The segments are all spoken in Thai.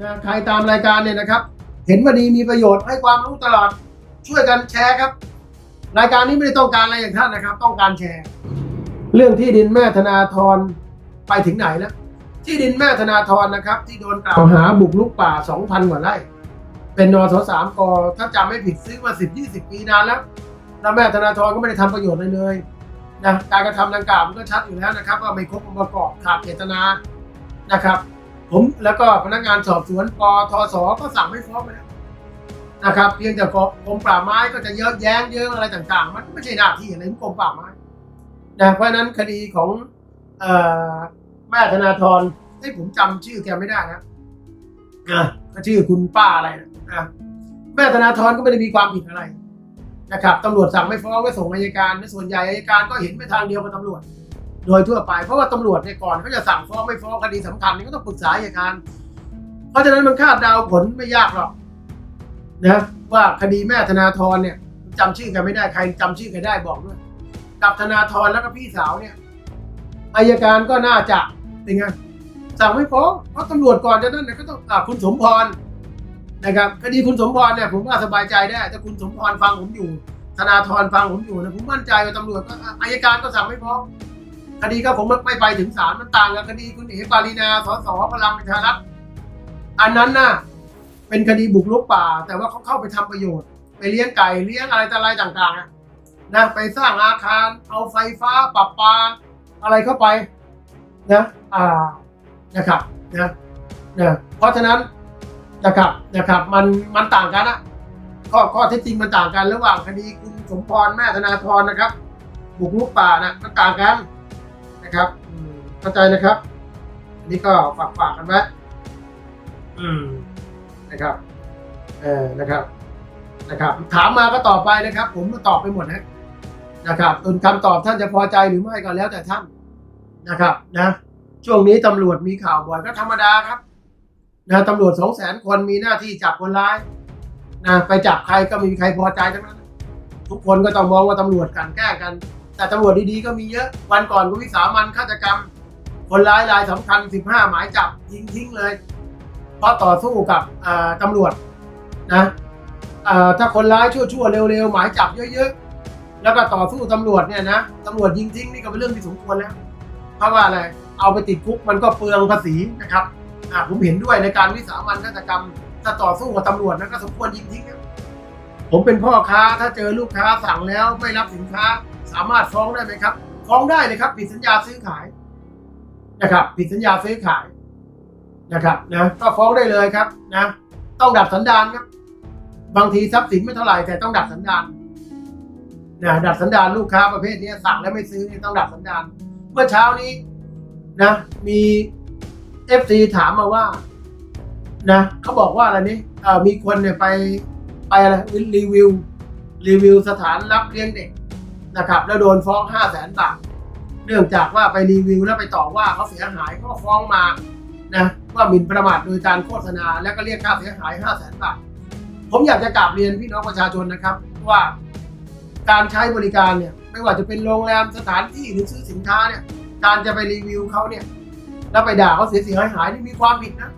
นะใครตามรายการเนี่ยนะครับ เห็นว่าดีมีประโยชน์ให้ความรู้ตลอดช่วยกันแชร์ครับ รายการนี้ไม่ได้ต้องการอะไรอย่างท่านนะครับ ต้องการแชร์ เรื่องที่ดินแม่ธนาธรไปถึงไหนแล้วที่ดินแม่ธนาธรนะครับ ที่โดนกล่าวหาบุกรุกป่า 2,000 กว่าไร่เป็นนสสามกถ้าจำไม่ผิดซื้อมา 10 20 ปีนานแล้วแล้วแม่ธนาธรก็ไม่ได้ทำประโยชน์อะไรเลยนะการกระทำดังกล่าวมันก็ชัดอยู่แล้วนะครับว่าไม่ครบองค์ประกอบขาดเจตนานะครับ ผมแล้วก็พนักงานสอบสวนปทศก็สั่งไม่ฟ้องไปแล้วนะครับ เพียงแต่กรมป่าไม้ก็จะเยอะแย้งเยอะอะไรต่างๆ มันไม่ใช่หน้าที่อะไรของกรมป่าไม้นะเพราะนั้นคดีของอแม่ธนาธรให้ผมจำชื่อแกไม่ได้นะอะก็ชื่อคุณป้าอะไรนะอะแม่ธนาธรก็ไม่ได้มีความผิดอะไรนะครับตำรวจสั่งไม่ฟ้องไม่ส่งอัยการในส่วนใหญ่อัยการก็เห็นไปทางเดียวกับตำรวจ โดยทั่วไป เพราะว่าตำรวจเนี่ยก่อนเขาจะสั่งฟ้องไม่ฟ้องคดีสำคัญนี่ก็ต้องปรึกษาอัยการเพราะฉะนั้นมันคาดเดาผลไม่ยากหรอกนะว่าคดีแม่ธนาธรเนี่ยจำชื่อกันไม่ได้ใครจำชื่อกันได้บอกด้วยกับธนาธรแล้วก็พี่สาวเนี่ยอัยการก็น่าจะเป็นไงสั่งไม่ฟ้องเพราะตำรวจก่อนจะนั่นเนี่ยก็ต้องอคุณสมพรนะครับคดีคุณสมพรเนี่ยผมว่าสบายใจได้ถ้าคุณสมพรฟังผมอยู่ ธนาธรฟังผมอยู่นะผมมั่นใจว่าตำรวจก็อายการก็สั่งไม่ฟ้อง คดีก็ผมไม่ไปถึงศาลมันต่างกับคดีคุณเอ๋ปารีนาสสพลังประชารัฐอันนั้นน่ะเป็นคดีบุกรุกป่า แต่ว่าเขาเข้าไปทำประโยชน์ ไปเลี้ยงไก่เลี้ยงอะไรต่ออะไรต่างๆนะไปสร้างอาคาร เอาไฟฟ้าปรับปาอะไรเข้าไปนะอ่านะครับนะนะเพราะฉะนั้นนะครับนะครับมันมันต่างกันอะข้อข้อเท็จจริงมันต่างกันระหว่างคดีคุณสมพรแม่ธนาธรนะครับ บุกรุกป่านะมันต่างกัน นะครับเข้าใจนะครับ อันนี้ก็ฝากฝากกันไว้อืมนะครับ เออนะครับ นะครับ ถามมาก็ตอบไปนะครับ ผมก็ตอบไปหมดนะนะครับส่วนคำตอบท่านจะพอใจหรือไม่ก็แล้วแต่ท่านนะครับ นะ ช่วงนี้ตำรวจมีข่าวบ่อยก็ธรรมดาครับนะตำรวจสองแสนคนมีหน้าที่จับคนร้ายนะไปจับใครก็ไม่มีใครพอใจทั้งนั้น ทุกคนก็ต้องมองว่าตำรวจกันแกล้งกัน แต่ตำรวจดีๆก็มีเยอะ วันก่อนก็วิสามันฆาตกรรม คนร้ายรายสำคัญ 15 หมายจับยิงทิ้งเลย เพราะต่อสู้กับอ่าตำรวจนะถ้าคนร้ายชั่วๆเร็วๆ หมายจับเยอะๆ แล้วก็ต่อสู้ตำรวจเนี่ยนะตำรวจยิงทิ้งนี่ก็เป็นเรื่องที่สมควรแล้ว เพราะว่าอะไร เอาไปติดคุกมันก็เปลืองภาษีนะครับผมเห็นด้วยในการวิสามันฆาตกรรมถ้าต่อสู้กับตำรวจนะก็สมควรยิงทิ้งผมเป็นพ่อค้าถ้าเจอลูกค้าสั่งแล้วไม่รับสินค้า สามารถฟ้องได้ไหมครับ ฟ้องได้เลยครับ ผิดสัญญาซื้อขายนะครับ ผิดสัญญาซื้อขายนะครับนะก็ฟ้องได้เลยครับนะ ต้องดับสันดานครับ บางทีทรัพย์สินไม่เท่าไหร่แต่ต้องดับสันดานนะดับสันดานลูกค้าประเภทนี้สั่งแล้วไม่ซื้อต้องดับสันดานเมื่อเช้านี้นะมีเอฟซีถามมาว่านะเขาบอกว่าอะไรนี่เอ่อมีคนเนี่ยไปไปอะไรรีวิว รีวิวสถานรับเลี้ยงเด็ก นะครับแล้วโดนฟ้องห้าแสนบาทเนื่องจากว่าไปรีวิวแล้วไปต่อว่าเขาเสียหายเขาก็ฟ้องมานะว่าหมิ่นประมาทโดยการโฆษณาแล้วก็เรียกค่าเสียหายห้าแสนบาทผมอยากจะกราบเรียนพี่น้องประชาชนนะครับ ว่าการใช้บริการเนี่ยไม่ว่าจะเป็นโรงแรมสถานที่หรือซื้อสินค้าเนี่ยการจะไปรีวิวเขาเนี่ยแล้วไปด่าเขาเสียหายหายนี่มีความผิดนะ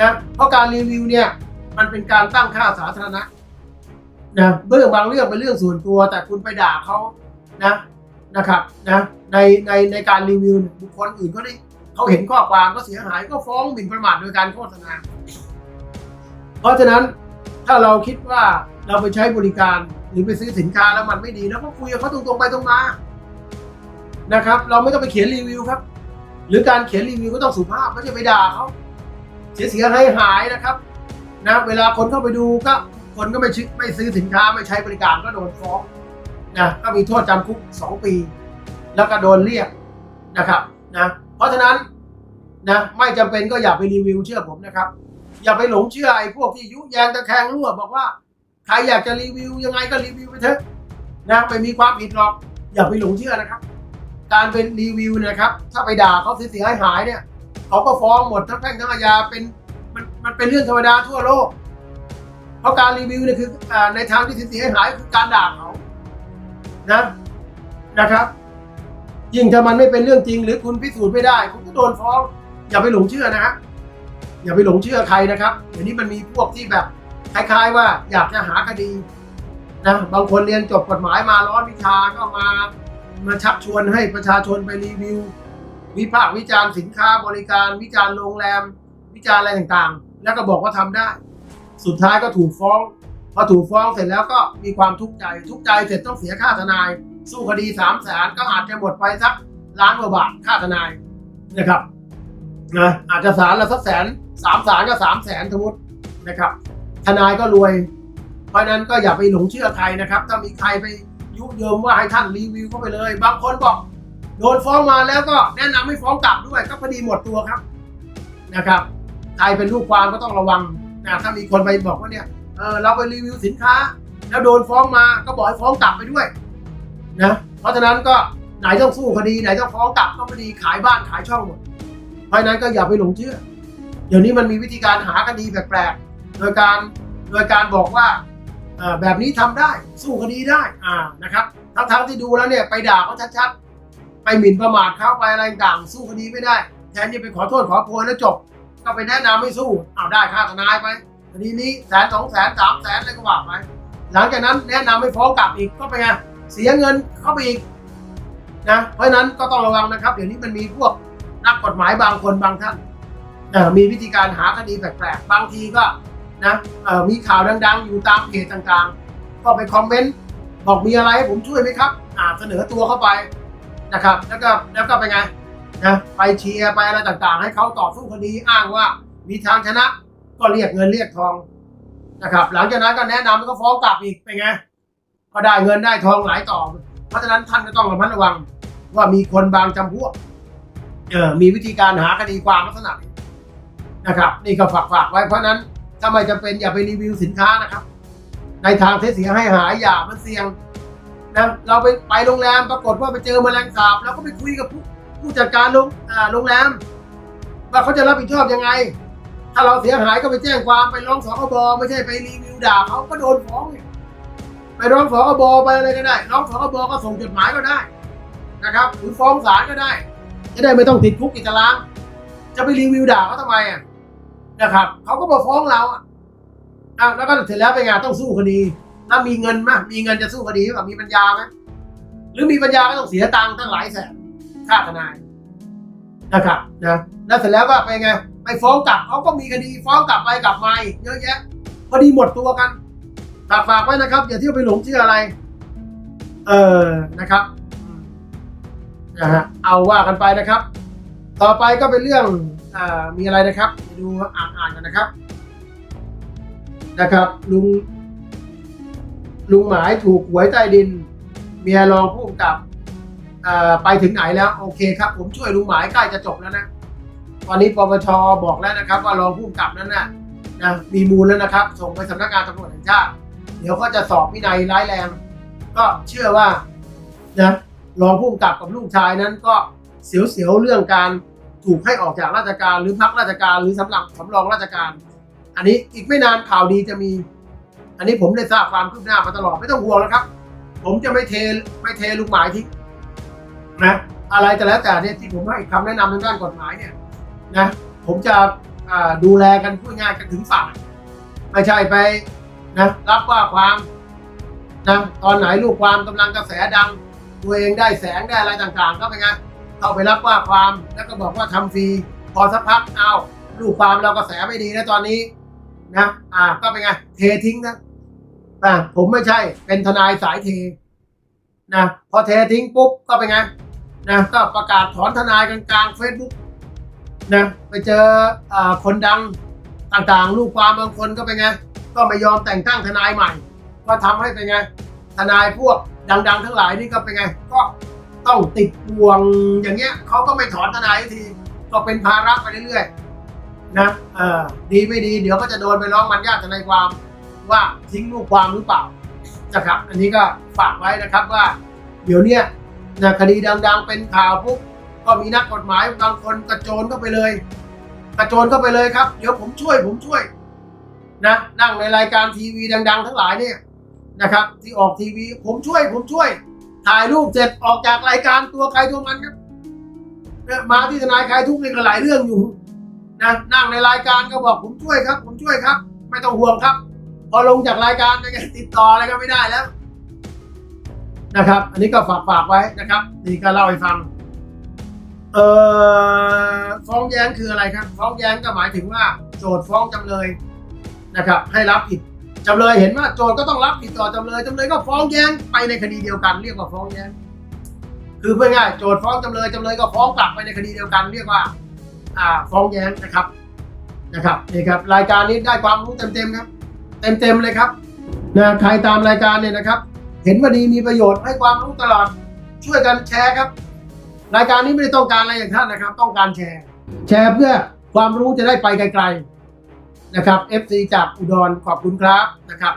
นะเพราะการรีวิวเนี่ยมันเป็นการตั้งค่าสาธารณะ นะเรื่องบางเรื่องเป็นเรื่องส่วนตัว แต่คุณไปด่าเขานะนะครับนะในในในการรีวิวบุคคลอื่นก็ได้เขาเห็นข้อความก็เสียหายก็ฟ้องหมิ่นประมาทโดยการโฆษณา เพราะฉะนั้นถ้าเราคิดว่าเราไปใช้บริการหรือไปซื้อสินค้าแล้วมันไม่ดีแล้วก็คุยกับเขาตรงๆไปตรงมานะครับ เราไม่ต้องไปเขียนรีวิวครับ หรือการเขียนรีวิวก็ต้องสุภาพไม่ใช่ไปด่าเขาเสียเสียหายหายนะครับนะเวลาคนเข้าไปดูก็ คนก็ไม่ชไม่ซื้อสินค้าไม่ใช้บริการก็โดนฟ้องนะก็มีโทษจำคุกสองปี แล้วก็โดนเรียกนะครับนะเพราะฉะนั้นนะไม่จำเป็นก็อย่าไปรีวิวเชื่อผมนะครับ อย่าไปหลงเชื่อไอ้พวกที่ยุแยงตะแคงรั่วบอกว่าใครอยากจะรีวิวยังไงก็รีวิวไปเถอะนะไม่มีความผิดหรอก อย่าไปหลงเชื่อนะครับ การเป็นรีวิวนะครับ ถ้าไปด่าเขาเสียหายหายเนี่ยเขาก็ฟ้องหมดทั้งแพ่งทั้งอาญาเป็นมันมันเป็นเรื่องธรรมดาทั่วโลก เพราะการรีวิวเนี่ยคือในทางที่เสียหายคือการด่าเขานะนะครับ ยิ่งถ้ามันไม่เป็นเรื่องจริง หรือคุณพิสูจน์ไม่ได้ คุณก็โดนฟ้อง อย่าไปหลงเชื่อนะฮะอย่าไปหลงเชื่อใครนะครับเดี๋ยวนี้มันมีพวกที่แบบคล้าย ๆ ว่าอยากจะหาคดีนะบางคนเรียนจบกฎหมายมาร้อนวิชาก็มามาชักชวนให้ประชาชนไปรีวิว วิพากษ์วิจารณ์สินค้าบริการ วิจารณ์โรงแรม วิจารณ์อะไรต่างๆ แล้วก็บอกว่าทำได้ สุดท้ายก็ถูกฟ้องพอถูกฟ้องเสร็จแล้วก็มีความทุกข์ใจ ทุกข์ใจเสร็จต้องเสียค่าทนาย สู้คดีสามแสนก็อาจจะหมดไปสักล้านกว่าบาทค่าทนายนะครับนะอาจจะศาลละสักแสนสามศาลก็สามแสนสมมตินะครับ ทนายก็รวย เพราะนั้นก็อย่าไปหลงเชื่อใครนะครับ ถ้ามีใครไปยุยงว่าให้ท่านรีวิวเข้าไปเลย บางคนบอกโดนฟ้องมาแล้วก็แนะนำให้ฟ้องกลับด้วยก็พอดีหมดตัวครับนะครับใครเป็นลูกความก็ต้องระวัง นะถ้ามีคนไปบอกว่าเนี่ยเออเราไปรีวิวสินค้า แล้วโดนฟ้องมาก็บอกให้ฟ้องกลับไปด้วยนะเพราะฉะนั้นก็ไหนต้องสู้คดีไหนต้องฟ้องกลับก็พอดีขายบ้านขายช่องหมดเพราะนั้นก็อย่าไปหลงเชื่อ เดี๋ยวนี้มันมีวิธีการหาคดีแปลกๆ โดยการโดยการบอกว่าแบบนี้ทำได้สู้คดีได้อ่านะครับทั้งๆที่ดูแล้วเนี่ยไปด่าเขาชัดๆ ไปหมิ่นประมาทเขาไปอะไรต่างสู้คดีไม่ได้แทนที่ไปขอโทษขอโพยแล้วจบ ก็ไปแนะนำไม่สู้เอาได้ค่าทนายไปคดีนี้แสนสองแสนสามแสนอะไรก็ว่าไปหลังจากนั้นแนะนำไม่ฟ้องกลับอีกก็ไปไงเสียเงินเข้าไปอีกนะเพราะนั้นก็ต้องระวังนะครับ เดี๋ยวนี้มันมีพวกนักกฎหมายบางคนบางท่านมีวิธีการหาคดีแปลกๆบางทีก็นะมีข่าวดัง ๆ อยู่ตามเพจต่างๆ ก็ไปคอมเมนต์บอกมีอะไรให้ผมช่วยไหมครับอ่าเสนอตัวเข้าไปนะครับ แล้วก็แล้วก็ไปไง นะไปเชียร์ไปอะไรต่างๆ ให้เขาต่อสู้คดีอ้างว่า มีทางชนะก็เรียกเงินเรียกทองนะครับ หลังจากนั้นก็แนะนำแล้วก็ฟ้องกลับอีกเป็นไงก็ได้เงินได้ทองหลายต่อ เพราะฉะนั้นท่านก็ต้องระมัดระวังว่ามีคนบางจำพวกเออมีวิธีการหาคดีความลักษณะนะครับ นี่ก็ฝากฝากไว้เพราะนั้นถ้าไม่จำเป็นอย่าไปรีวิวสินค้านะครับ ในทางเทเสียให้หายอย่ามันเสี่ยงนะเราไปไปโรงแรมปรากฏว่าไปเจอแมลงสาบเราก็ไปคุยกับผู้ ผู้จัดการโรงโรงแรมว่าเขาจะรับผิดชอบยังไง ถ้าเราเสียหายก็ไปแจ้งความไปร้องสคบไม่ใช่ไปรีวิวด่าเขาก็โดนฟ้องไปร้องสคบไปอะไรก็ได้ร้องสคบก็ส่งจดหมายก็ได้นะครับหรือฟ้องศาลก็ได้ จะได้ไม่ต้องติดคุกติดตาราง จะไปรีวิวด่าเขาทำไมอะนะครับเขาก็มาฟ้องเราอะอะแล้วก็เสร็จแล้วไปนไงต้องสู้คดีถ้ามีเงินไหมมีเงินจะสู้คดีแบบมีปัญญาไหมหรือมีปัญญาก็ต้องเสียตังค์ตั้งหลายแสน ค่าทนายนะครับนะแล้วเสร็จแล้วก็ไปไง ไปฟ้องกลับเขาก็มีคดีฟ้องกลับไปกลับมาเยอะแยะพอดีหมดตัวกันฝากฝากไว้นะครับ อย่าเที่ยวไปหลงเชื่ออะไร เออนะครับอืมนะฮะเอาว่ากันไปนะครับ ต่อไปก็เป็นเรื่องอมีอะไรนะครับไปดูอ่านอ่านกันนะครับ นะครับ ลุงลุงหมายถูกหวยใต้ดิน เมียรองผู้กำกับ ไปถึงไหนแล้วโอเคครับ ผมช่วยลุงหมายใกล้จะจบแล้วนะ ตอนนี้ปปชบอกแล้วนะครับ ว่ารองผู้กำกับนั้นนะนะมีมูลแล้วนะครับ ส่งไปสำนักงานตำรวจแห่งชาติเดี๋ยวก็จะสอบวินัยร้ายแรง ก็เชื่อว่านะรองผู้กำกับกับลูกชายนั้นก็เสียวๆเรื่องการถูกให้ออกจากราชการหรือพักราชการหรือสำหรับสำรองราชการ อันนี้อีกไม่นานข่าวดีจะมี อันนี้ผมได้ทราบความคืบหน้ามาตลอดไม่ต้องห่วงนะครับ ผมจะไม่เทไม่เทลูกหมายทิ้ง นะอะไรแต่แล้วแต่เนี่ยที่ผมให้คำแนะนำทางด้านกฎหมายเนี่ยนะผมจะดูแลกันพูดง่ายกันถึงฝั่งไม่ใช่ไปนะรับว่าความนะตอนไหนลูกความกำลังกระแสดัง ตัวเองได้แสงได้อะไรต่างๆ ก็เป็นไงเข้าไปรับว่าความแล้วก็บอกว่าทำฟรีพอสักพักเอาลูกความเรากระแสไม่ดีนะตอนนี้นะอ่าก็เป็นไงเททิ้งนะอ่าผมไม่ใช่เป็นทนายสายเทนะพอเททิ้งปุ๊บก็เป็นไง นะก็ประกาศถอนทนายกันกลางเฟซบุ๊กนะไปเจออคนดังต่างๆ ลูกความบางคนก็เป็นไง ก็ไม่ยอมแต่งตั้งทนายใหม่ ก็ทำให้เป็นไง ทนายพวกดังๆ ทั้งหลายนี่ก็เป็นไง ก็ต้องติดบ่วงอย่างเงี้ยเขาก็ไม่ถอนทนายทีก็เป็นภาระไปเรื่อยๆนะเออดีไม่ดี เดี๋ยวก็จะโดนไปร้องมันญาติทนายความว่าทิ้งลูกความหรือเปล่านะครับ อันนี้ก็ฝากไว้นะครับว่า เดี๋ยวเนี้ย นะคดีดังๆ เป็นข่าวปุ๊บก็มีนักกฎหมายบางคนกระโจนเข้าไปเลย กระโจนเข้าไปเลยครับ เดี๋ยวผมช่วยผมช่วย นะนั่งในรายการทีวีดัง ๆ ทั้งหลายเนี่ยนะครับ ที่ออกทีวีผมช่วยผมช่วย ถ่ายรูปเสร็จออกจากรายการตัวใครตัวมันครับเนี่ยมาที่ทนายใคลายทุกข์นี่ก็หลายเรื่องอยู่นะนั่งในรายการก็บอกผมช่วยครับ ผมช่วยครับ ไม่ต้องห่วงครับ พอลงจากรายการไปติดต่ออะไรก็ไม่ได้แล้ว นะครับ อันนี้ก็ฝากฝากไว้นะครับ นี่ก็เล่าให้ฟัง เอ่อฟ้องแย้งคืออะไรครับ ฟ้องแย้งก็หมายถึงว่า โจทย์ฟ้องจำเลยนะครับ ให้รับผิดจำเลยเห็นว่าโจทย์ก็ต้องรับผิดต่อจำเลยจำเลยก็ฟ้องแย้งไปในคดีเดียวกัน เรียกว่าฟ้องแย้ง คือเพื่อง่ายโจทย์ฟ้องจำเลยจำเลยก็ฟ้องกลับไปในคดีเดียวกัน เรียกว่า อ่า ฟ้องแย้งนะครับนะครับนี่ครับรายการนี้ได้ความรู้เต็มๆครับ เต็มๆเลยครับนะใครตามรายการเนี่ยนะครับ เห็นว่าดีมีประโยชน์ให้ความรู้ตลอด ช่วยกันแชร์ครับ รายการนี้ไม่ได้ต้องการอะไรอย่างท่านนะครับ ต้องการแชร์ แชร์เพื่อความรู้จะได้ไปไกลๆนะครับ FC จากอุดรขอบคุณครับนะครับ